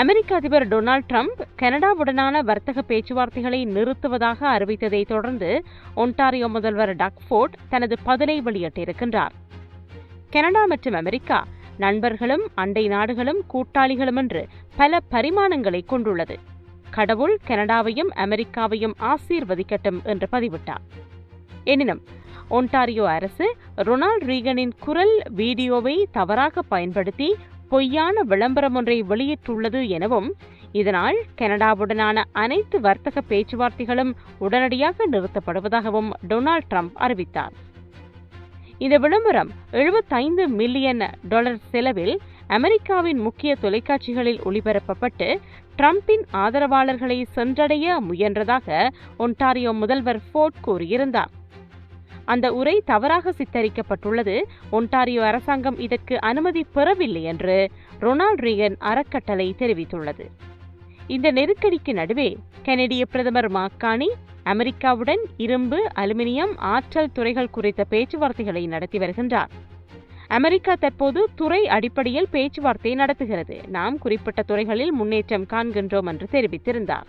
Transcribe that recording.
அமெரிக்க அதிபர் Donald Trump கனடாவுடனான வர்த்தக பேச்சுவார்த்தைகளை நிறுத்துவதாக அறிவித்ததை தொடர்ந்து ஒன்டாரியோ முதல்வர் டக்ஃபோர்ட் தனது பதிலை வெளியிட்டிருக்கின்றார். கனடா மற்றும் அமெரிக்கா நண்பர்களும் அண்டை நாடுகளும் கூட்டாளிகளும் என்று பல பரிமாணங்களை கொண்டுள்ளது. கடவுள் கனடாவையும் அமெரிக்காவையும் ஆசீர்வதிக்கட்டும் என்று பதிவிட்டார். எனினும் ஒன்டாரியோ அரசு ரொனால்ட் ரீகனின் குரல் வீடியோவை தவறாக பயன்படுத்தி பொய்யான விளம்பரம் ஒன்றை வெளியிட்டுள்ளது எனவும் இதனால் கனடாவுடனான அனைத்து வர்த்தக பேச்சுவார்த்தைகளும் உடனடியாக நிறுத்தப்படுவதாகவும் டொனால்ட் ட்ரம்ப் அறிவித்தார். இந்த விளம்பரம் 75 மில்லியன் டாலர் செலவில் அமெரிக்காவின் முக்கிய தொலைக்காட்சிகளில் ஒளிபரப்பப்பட்டு ட்ரம்பின் ஆதரவாளர்களை சென்றடைய முயன்றதாக ஒன்டாரியோ முதல்வர் ஃபோர்ட் கூறியிருந்தார். அந்த உரை தவறாக சித்தரிக்கப்பட்டுள்ளது. ஒன்டாரியோ அரசாங்கம் இதற்கு அனுமதி பெறவில்லை என்று ரொனால்ட் ரீகன் அறக்கட்டளை தெரிவித்துள்ளது. இந்த நெருக்கடிக்கு நடுவே கனடிய பிரதமர் மாக்கானி அமெரிக்காவுடன் இரும்பு அலுமினியம் ஆற்றல் துறைகள் குறித்த பேச்சுவார்த்தைகளை நடத்தி வருகின்றார். அமெரிக்கா தற்போது துறை அடிப்படையில் பேச்சுவார்த்தை நடத்துகிறது. நாம் குறிப்பிட்ட துறைகளில் முன்னேற்றம் காண்கின்றோம் என்று தெரிவித்திருந்தார்.